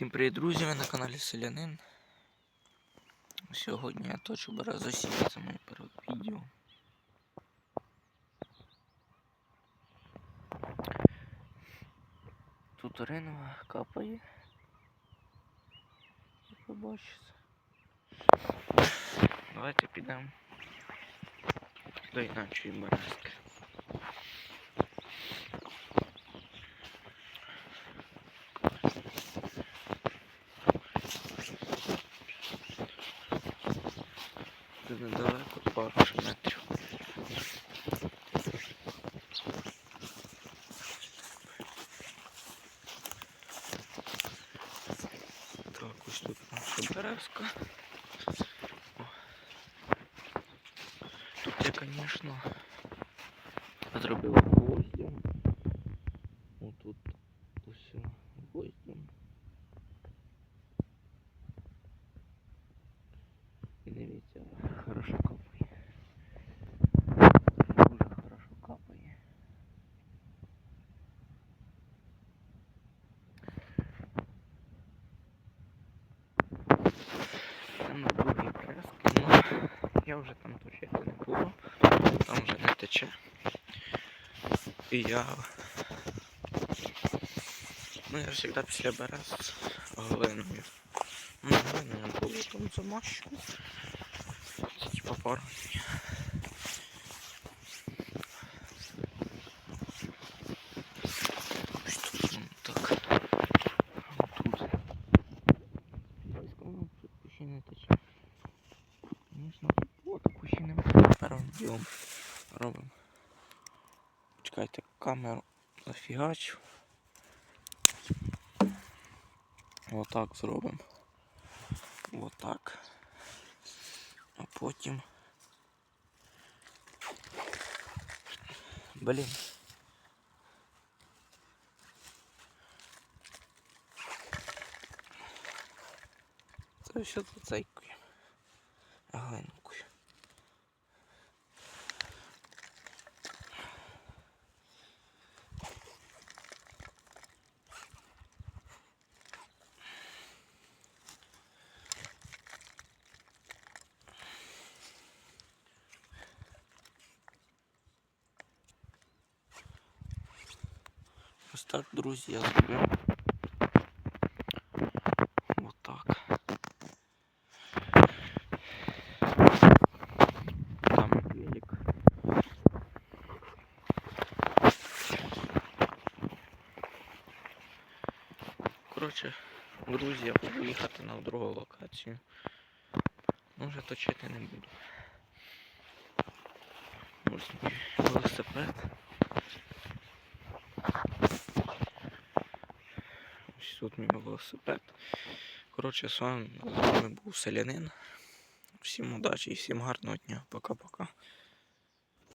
Всім привіт, друзі! Ви на каналі Селянин. Сьогодні я точу березосів, це моє перше відео. Тут ринова капає. Як ви бачите. Давайте підемо до інакшої березки. Це недалеко пару ж метрів. Так, ось тут наша березка. О. Тут я, звісно, зробив гвоздем. Отут ось гвоздем. І дивіться, На другій прески, ну я вже там точити не буду, там вже не тече. І я. Ну я завжди після берез глиною. Ну, глиною було там замащу. Це типа пару. днів. Ось тут воно так. А Тут. Близько, ну, тече. Звісно, от кущі не робимо. Робимо. Чекайте, камеру зафігачу. Отак зробимо. Отак. А потім. Блін. Це все зацейкує. Глинкою. Ось так, друзі, я. Коротше, друзі, я буду їхати на другу локацію. Ну, вже точити не буду. Ось мій велосипед. Ось тут мій велосипед. Коротше, з вами, з вами був селянин. Всім удачі і всім гарного дня. Пока-пока.